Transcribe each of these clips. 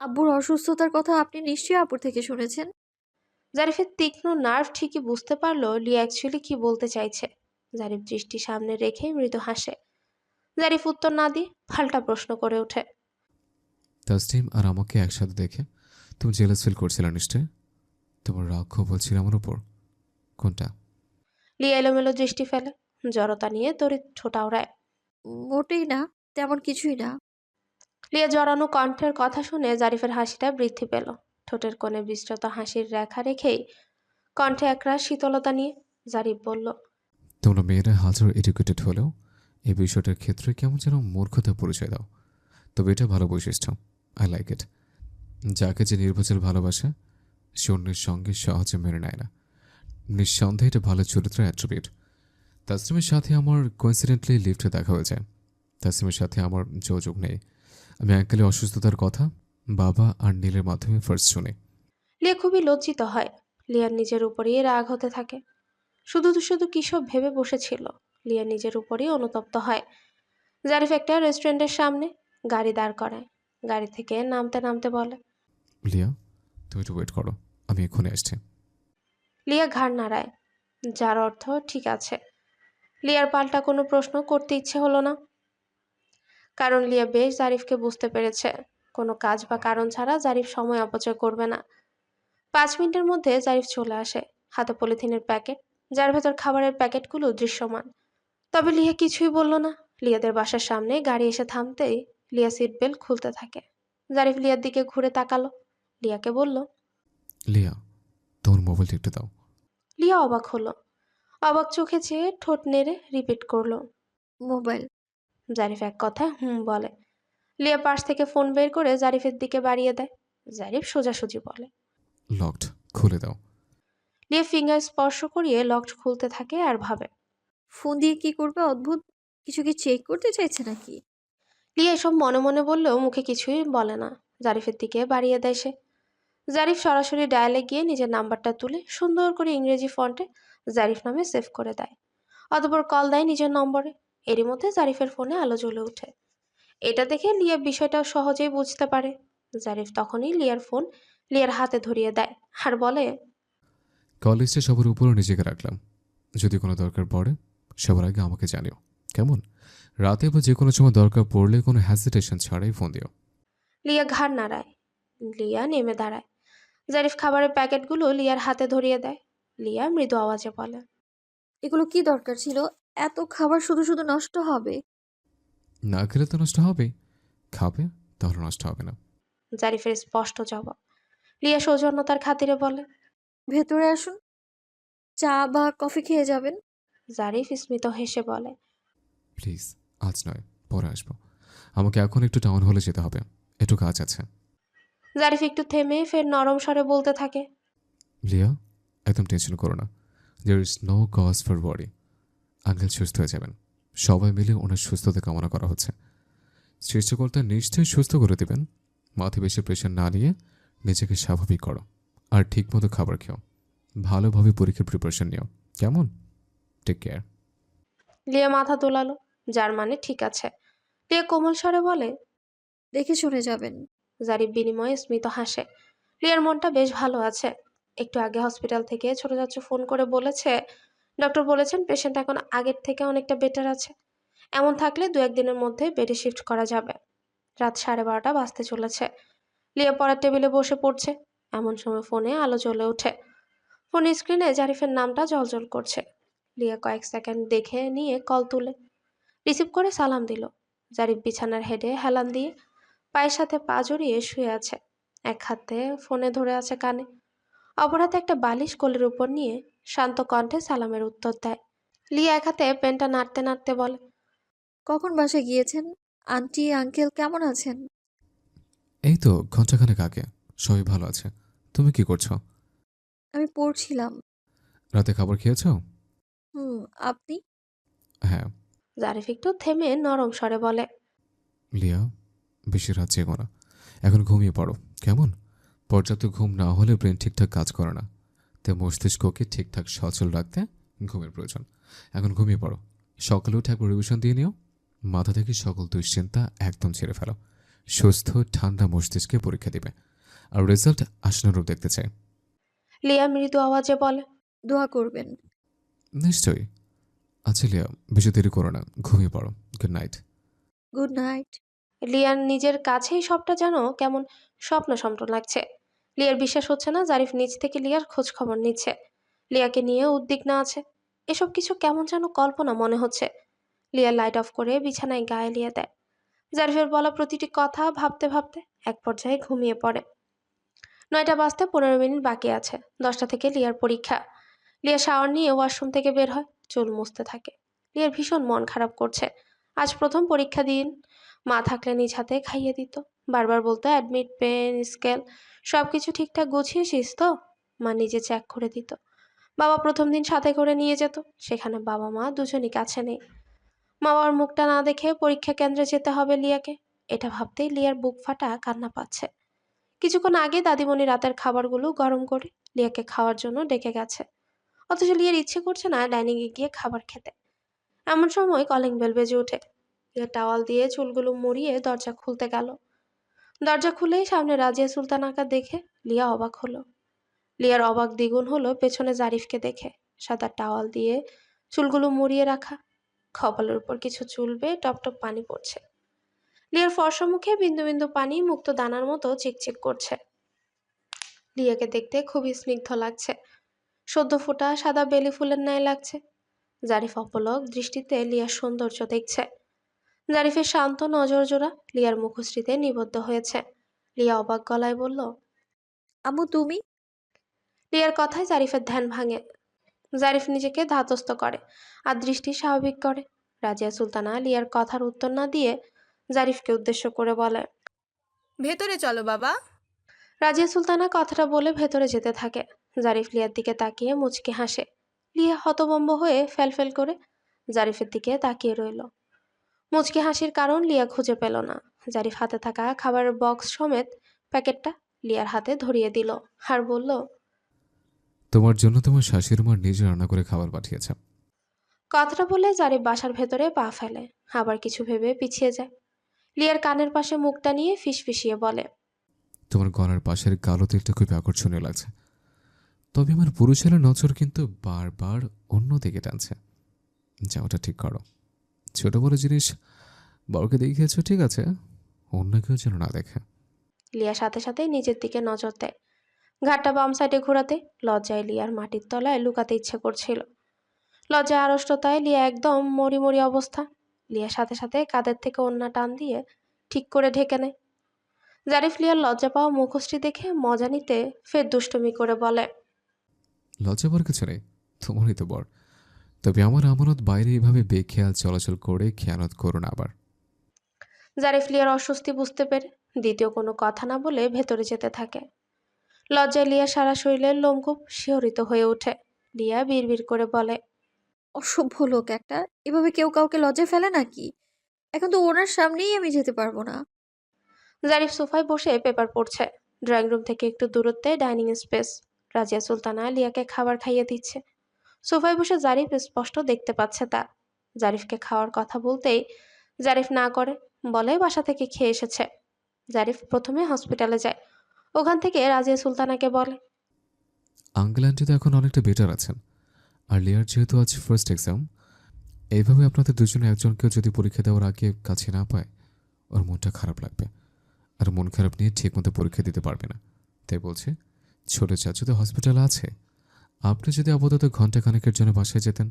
আব্বুর অসুস্থতার কথা আপনি নিশ্চয়ই আপুর থেকে শুনেছেন? জারিফের তীক্ষ্ণ নার্ভ ঠিকই বুঝতে পারল লি অ্যাকচুয়ালি কি বলতে চাইছে। জারিফ দৃষ্টি সামনে রেখে মৃদু হাসে। জারিফ উত্তর না দিয়ে ফাল্টা প্রশ্ন করে ওঠে। তাসনিম আর আমাকে একসাথে দেখে তুমি জেলাস ফিল করছিলে নিশ্চয় তোমার রাগ হচ্ছিল আমার উপর? কোনটা? লি এলোমেলো দৃষ্টি ফেলে জড়তা নিয়ে তড়িৎ ছোটা ওড়ায় মোটেই না তেমন কিছুই না। লিয়া জড়ানো কণ্ঠের কথা শুনে জারিফের হাসিটা বৃদ্ধি পেল। ঠোঁটের কোণে বিস্তৃত হাসির রেখা রেখেই কণ্ঠে একরাশ শীতলতা নিয়ে জারিফ বলল, তোমরা মেয়েরা হাজার এডুকেটেড হলেও এই বিষয়টার ক্ষেত্রে কেমন যেন মূর্খতা পরিচয় দাও। তবে এটা ভালো বৈশিষ্ট্য। আই লাইক ইট যাকে যে নির্বাচন ভালোবাসে, সে অন্যের সঙ্গে সহজে মেনে নেয় না। নিঃসন্দেহে এটা ভালো চরিত্রের অ্যাট্রিবিউট তাসলিমের সাথে আমার কোইন্সিডেন্টলি লিফটে দেখা হয়ে যায় তাসলিমের সাথে আমার যোগাযোগ নেই। আমি অ্যাঙ্কেলের অসুস্থতার কথা বাবা আর নীলের মাধ্যমে ফার্স্ট শুনি। লিয়া খুবই লজ্জিত হয়। লিয়ার নিজের উপরেই রাগ হতে থাকে। শুধু তো শুধু কিসব ভেবে বসেছিল। লিয়া নিজের উপরেই অনুতপ্ত হয়। জারিফ একটা রেস্টুরেন্টের সামনে গাড়ি দাঁড় করায়। গাড়ি থেকে নামতে নামতে বলে লিয়া তুমি একটু ওয়েট করো আমি এক্ষুনি আসছি। লিয়া ঘাড় নাড়ায়। যার অর্থ ঠিক আছে। লিয়ার পাল্টা কোনো প্রশ্ন করতে ইচ্ছে হলো না। কারণ লিয়া বেশ জারিফকে বুঝতে পেরেছে। কোনো কাজ বা কারণ ছাড়া জারিফ সময় অপচয় করবে না। পাঁচ মিনিটের মধ্যে জারিফ চলে আসে। হাতে পলিথিনের প্যাকেট যার ভেতর খাবারের প্যাকেটগুলো দৃশ্যমান। তবে লিয়া কিছুই বলল না। লিয়াদের বাসার সামনে গাড়ি এসে থামতেই লিয়া সিট বেল্ট খুলতে থাকে। জারিফ লিয়ার দিকে ঘুরে তাকালো। লিয়াকে বলল লিয়া তোমার মোবাইলটা একটু দাও। লিয়া অবাক হলো। অবাক চোখে চেয়ে ঠোঁট নেড়ে রিপিট করল মোবাইল জারিফ এক কথায় হুম বলে। লিয়া পাশ থেকে ফোন বের করে জারিফের দিকে বাড়িয়ে দেয়। জারিফ সোজাসুজি বলে। লকড খুলে দাও। লিয়া ফিঙ্গার স্পর্শ করিয়ে লকড খুলতে থাকে আর ভাবে। ফোন দিয়ে কি করবে অদ্ভুত? কিছু কি চেক করতে চাইছে নাকি? লিয়া এসব মনে মনে বললেও মুখে কিছুই বলে না। জারিফের দিকে বাড়িয়ে দেয় সে। জারিফ সরাসরি ডায়ালে গিয়ে নিজের নাম্বারটা তুলে সুন্দর করে ইংরেজি ফন্টে জারিফ নামে সেভ করে দেয়। অতপর কল দেয় নিজের নম্বরে। এরই মধ্যে জারিফের ফোনে আলো জ্বলে ওঠে। এটা দেখে লিয়া বিষয়টা সহজেই বুঝতে পারে। জারিফ তখনই লিয়ার ফোন লিয়ার হাতে ধরিয়ে দেয় আর বলে কলেজটা সবার উপরও নিজেকে রাখলাম। যদি কোনো দরকার পড়ে সবার আগে আমাকে জানিও। কেমন? রাতে বা যে কোনো সময় দরকার পড়লে কোনো হ্যাজিটেশন ছাড়াই ফোন দিও। লিয়া ঘাড় নাড়ায়। লিয়া নেমে দাঁড়ায়। জারিফ খাবারের প্যাকেটগুলো লিয়ার হাতে ধরিয়ে দেয়। লিয়া মৃদু আওয়াজে বলে এগুলো কি দরকার ছিল? এত খাবার শুধু শুধু নষ্ট হবে? না খেলে তো নষ্ট হবেই খাবে তাহলে নষ্ট হবে না। জারিফের স্পষ্ট জবাব। লিয়া সৌজন্যতার খাতিরে বলে ভেতরে আসুন। চা বা কফি খেয়ে যাবেন। জারিফ স্মিত হেসে বলে প্লিজ আজ নয় পরে আসব। আমাকে এখন একটু টাউন হলে যেতে হবে। একটু কাজ আছে। জারিফ একটু থেমে ফের নরম স্বরে বলতে থাকে লিয়া একদম টেনশন করো না। There is no cause for worry uncle সুস্থ হয়ে যাবেন। সবাই মিলে ওনার সুস্থতা কামনা করা হচ্ছে। সৃষ্টিকর্তা নিশ্চয়ই সুস্থ করে দেবেন। মাথে বেশি প্রেশার না নিয়ে নিজেকে স্বাভাবিক করো। আর ঠিকমতো খাবার খেও। ভালোভাবে পরীক্ষার প্রিপারেশন নিও। কেমন? টেক কেয়ার লিয়া মাথা তোলালো। যার মানে ঠিক আছে। লিয়া কোমল স্বরে বলে দেখে শুনে যাবেন। জারিফ বিনিময়ে স্মিত হাসে। লিয়ার মনটা বেশ ভালো আছে। একটু আগে হসপিটাল থেকে ছোট যাচ্ছে ফোন করে বলেছে ডক্টর বলেছেন পেশেন্ট এখন আগের থেকে অনেকটা বেটার আছে। এমন থাকলে দু একদিনের মধ্যে বেডে শিফট করা যাবে। রাত সাড়ে বারোটা বাজতে চলেছে। লিয়া পড়ার টেবিলে বসে পড়ছে। এমন সময় ফোনে আলো জ্বলে ওঠে। ফোনের স্ক্রিনে জারিফের নামটা জলজল করছে। লিয়া কয়েক সেকেন্ড দেখে নিয়ে কল তুলে। রিসিভ করে সালাম দিল। জারিফ বিছানার হেডে হেলান দিয়ে পায়ের সাথে পা জড়িয়ে শুয়ে আছে। এক হাতে ফোনে ধরে আছে কানে। অপর হাতে একটা বালিশ কোলের উপর নিয়ে শান্ত কণ্ঠে সালামের উত্তর দেয়। লিয়া এক হাতে পেনটা নাড়তে নাড়তে বলে কখন বাসায় গিয়েছেন? আন্টি আঙ্কেল কেমন আছেন? এই তো ঘন্টাখানেক আগে। সবাই ভালো আছে। তুমি কি করছ? আমি পড়ছিলাম। রাতে খাবার খেয়েছো? হুম আপনি? হ্যাঁ। জারিফ একটু থেমে নরম স্বরে বলে লিয়া বেশি রাত জেগো না। এখন ঘুমিয়ে পড়ো। কেমন? পর্যাপ্ত ঘুম না হলে ব্রেন ঠিকঠাক কাজ করে না। তাই মস্তিষ্ককে ঠিকঠাক সচল রাখতে ঘুমের প্রয়োজন। এখন ঘুমিয়ে পড়ো। সকালে উঠে একবার রিভিশন দিয়ে নিও। মাথা থেকে সকল দুশ্চিন্তা একদম ছেড়ে ফেলো। সুস্থ ঠান্ডা মস্তিষ্কে পরীক্ষা দিবে। আর রেজাল্ট আশানুরূপ দেখতে চাই। লিয়া মৃদু আওয়াজে বলে দোয়া করবেন। নিশ্চয়ই। আচ্ছা লিয়া বেশি দেরি করো না। ঘুমিয়ে পড়ো। গুড নাইট গুড নাইট লিয়ার নিজের কাছেই সবটা যেন কেমন স্বপ্ন স্বপ্ন লাগছে। লিয়ার বিশ্বাস হচ্ছে না জারিফ নিজ থেকে লিয়ার খোঁজ খবর নিচ্ছে। লিয়াকে নিয়ে উদ্বিগ্ন আছে। এসব কিছু কেমন যেন কল্পনা মনে হচ্ছে। লিয়া লাইট অফ করে বিছানায় গায়ে লিয়ে দেয়। জারিফের বলা প্রতিটি কথা ভাবতে ভাবতে এক পর্যায়ে ঘুমিয়ে পড়ে। নয়টা বাজতে পনেরো মিনিট বাকি আছে। দশটা থেকে লিয়ার পরীক্ষা। লিয়া শাওয়ার নিয়ে ওয়াশরুম থেকে বের হয়। চুল মুছতে থাকে। লিয়ার ভীষণ মন খারাপ করছে। আজ প্রথম পরীক্ষা দিন। মা থাকলে নিজ হাতে খাইয়ে দিত। বারবার বলতো অ্যাডমিট পেন স্কেল সব কিছু ঠিকঠাক গুছিয়েছিস তো? মা নিজে চেক করে দিত। বাবা প্রথম দিন সাথে করে নিয়ে যেত। সেখানে বাবা মা দুজনই কাছে নেই। মা বাবার মুখটা না দেখে পরীক্ষা কেন্দ্রে যেতে হবে লিয়াকে। এটা ভাবতেই লিয়ার বুক ফাটা কান্না পাচ্ছে। কিছুক্ষণ আগে দাদিমণি রাতের খাবারগুলো গরম করে লিয়াকে খাওয়ার জন্য ডেকে গেছে। অথচ লিয়ার ইচ্ছে করছে না ডাইনিংয়ে গিয়ে খাবার খেতে। এমন সময় কলিং বেল বেজে ওঠে। লিয়া টাওয়াল দিয়ে চুলগুলো মুড়িয়ে দরজা খুলতে গেল। দরজা খুলেই সামনে রাজিয়া সুলতানাকা দেখে লিয়া অবাক হলো। লিয়ার অবাক দ্বিগুণ হলো পেছনে জারিফকে দেখে। সাদা টাওয়াল দিয়ে চুলগুলো মুড়িয়ে রাখা। কপালের উপর কিছু চুল বেয়ে টপ টপ পানি পড়ছে। লিয়ার ফর্সা মুখে বিন্দু বিন্দু পানি মুক্ত দানার মতো চিকচিক করছে। লিয়াকে দেখতে খুবই স্নিগ্ধ লাগছে। সদ্য ফোটা সাদা বেলি ফুলের ন্যায় লাগছে। জারিফ অপলক দৃষ্টিতে লিয়ার সৌন্দর্য দেখছে। জারিফের শান্ত নজর জোড়া লিয়ার মুখশ্রীতে নিবদ্ধ হয়েছে। লিয়া অবাক গলায় বলল আম্মু তুমি? লিয়ার কথায় জারিফের ধ্যান ভাঙে। জারিফ নিজেকে ধাতস্থ করে আর দৃষ্টি স্বাভাবিক করে। রাজিয়া সুলতানা লিয়ার কথার উত্তর না দিয়ে জারিফকে উদ্দেশ্য করে বলে ভেতরে চলো বাবা। রাজিয়া সুলতানা কথাটা বলে ভেতরে যেতে থাকে। জারিফ লিয়ার দিকে তাকিয়ে মুচকে হাসে। লিয়া হতবম্ব হয়ে ফেলফেল করে জারিফের দিকে তাকিয়ে রইল। মুচকি হাসির কারণ লিয়া খুঁজে পেল না। জারিফ হাতে থাকা খাবারের বক্স সমেত প্যাকেটটা লিয়ার হাতে ধরিয়ে দিল আর বলল তোমার জন্য তোমার শাশুড়ি মার নিজে রান্না করে খাবার পাঠিয়েছে। কথাটা বলে জারিফ বাসার ভেতরে পা ফেলে আবার কিছু ভেবে পিছিয়ে যায়। লিয়ার কানের পাশে মুখটা নিয়ে ফিসফিসিয়ে বলে তোমার গলার পাশের কালো তেলটা খুবই আকর্ষণীয় লাগছে। তবে আমার পুরুষের নজর কিন্তু বারবার অন্য দিকে টানছে। যা ওটা ঠিক করো। ছোট বড় জিনিস বড়কে দেখিয়েছ, ঠিক আছে? অন্য কেউ যেন না দেখে। লিয়া সাথে সাথে নিজের দিকে নজর দেয়। ঘাটটা বাম সাইডে ঘোরাতে লজ্জায় লিয়ার মাটির তলায় লুকাতে ইচ্ছে করছিল। লজ্জায় আড়ষ্টতায় লিয়া একদম মরি মরি অবস্থা। লিয়ার সাথে সাথে কাদের থেকে অন্য টান দিয়ে ঠিক করে ঢেকে নেয়। জারিফ লিয়ার লজ্জা পাওয়া মুখশ্রী দেখে মজা নিতে ফের দুষ্টুমি করে বলে লজ্জা পাওয়ার কিছু নেই তোমারই তো বর। তবে আমার আমানত বাইরে এভাবে বেখেয়াল চলাচল করে খেয়ানত করো না আবার। জারিফ লিয়ার অস্বস্তি বুঝতে পেরে দ্বিতীয় কোনো কথা না বলে ভেতরে যেতে থাকে। লজ্জায় লিয়া সারা শরীরের লোমকূপ শিহরিত হয়ে ওঠে। লিয়া বিড়বিড় করে বলে অসভ্য লোক একটা এভাবে কেউ কাউকে লজ্জায় ফেলে নাকি? এখন তো ওনার সামনেই আমি যেতে পারব না। জারিফ সোফায় বসে পেপার পড়ছে। ড্রয়িং রুম থেকে একটু দূরত্বে ডাইনিং স্পেস। রাজিয়া সুলতানা লিয়াকে খাবার খাইয়ে দিচ্ছে। সোফায় বসে জারিফ স্পষ্ট দেখতে পাচ্ছে তা। জারিফকে খাওয়ার কথা বলতেই জারিফ না করে বলে বাসা থেকে খেয়ে এসেছে। জারিফ প্রথমে হসপিটালে যায়। ওখান থেকে রাজিয়া সুলতানাকে বলে। আঙ্কেল আন্টি তো এখন অনেকটা বেটার আছেন। আর লেয়ার যেহেতু আজ ফার্স্ট এক্সাম এইভাবে আপনাদের দুজনে একজনকেও যদি পরীক্ষা দেওয়ার আগে কাছে না পায়, ওর মনটা খারাপ লাগবে। আর মন খারাপ নিয়ে ঠিকমতো পরীক্ষা দিতে পারবে না। তাই বলছে ছোট চাচু তো হসপিটালে আছে। আপনি যদি আপাতত ঘণ্টা খানেকের জন্য বাসায় যেতেন।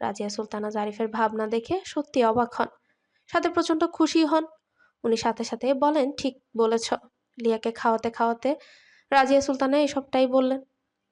রাজিয়া সুলতানা জারিফের ভাবনা দেখে সত্যি অবাক হন। সাথে প্রচণ্ড খুশি হন। উনি সাথে সাথে বলেন ঠিক বলেছ। লিয়াকে খাওয়াতে খাওয়াতে রাজিয়া সুলতানা এসবটাই বললেন।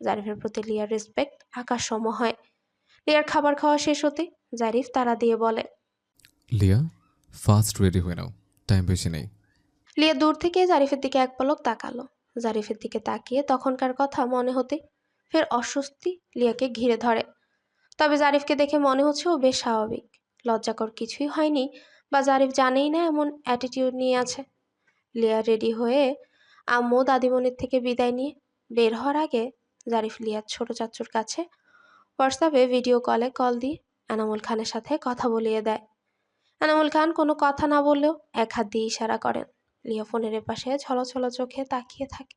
জারিফের প্রতি লিয়ার রেসপেক্ট আকাশ সম হয়। লিয়ার খাবার খাওয়া শেষ হতে জারিফ তারা দিয়ে বলে লিয়া ফাস্ট রেডি হয়ে নাও। টাইম বেশি নেই। লিয়া দূর থেকে জারিফের দিকে এক পলক তাকালো। জারিফের দিকে তাকিয়ে তখনকার কথা মনে হতে ফের অস্বস্তি লিয়াকে ঘিরে ধরে। তবে জারিফকে দেখে মনে হচ্ছে ও বেশ স্বাভাবিক। লজ্জাকর কিছুই হয়নি বা জারিফ জানেই না এমন অ্যাটিটিউড নিয়ে আছে। লিয়া রেডি হয়ে আম্মু দাদিমণির থেকে বিদায় নিয়ে বের হওয়ার আগে জারিফ লিয়ার ছোট চাচুর কাছে হোয়াটসঅ্যাপে ভিডিও কলে কল দিয়ে এনামুল খানের সাথে কথা বলিয়ে দেয়। এনামুল খান কোনো কথা না বললেও এক হাত দিয়ে ইশারা করেন। লিয়া ফোনের এপাশে ছলছল চোখে তাকিয়ে থাকে।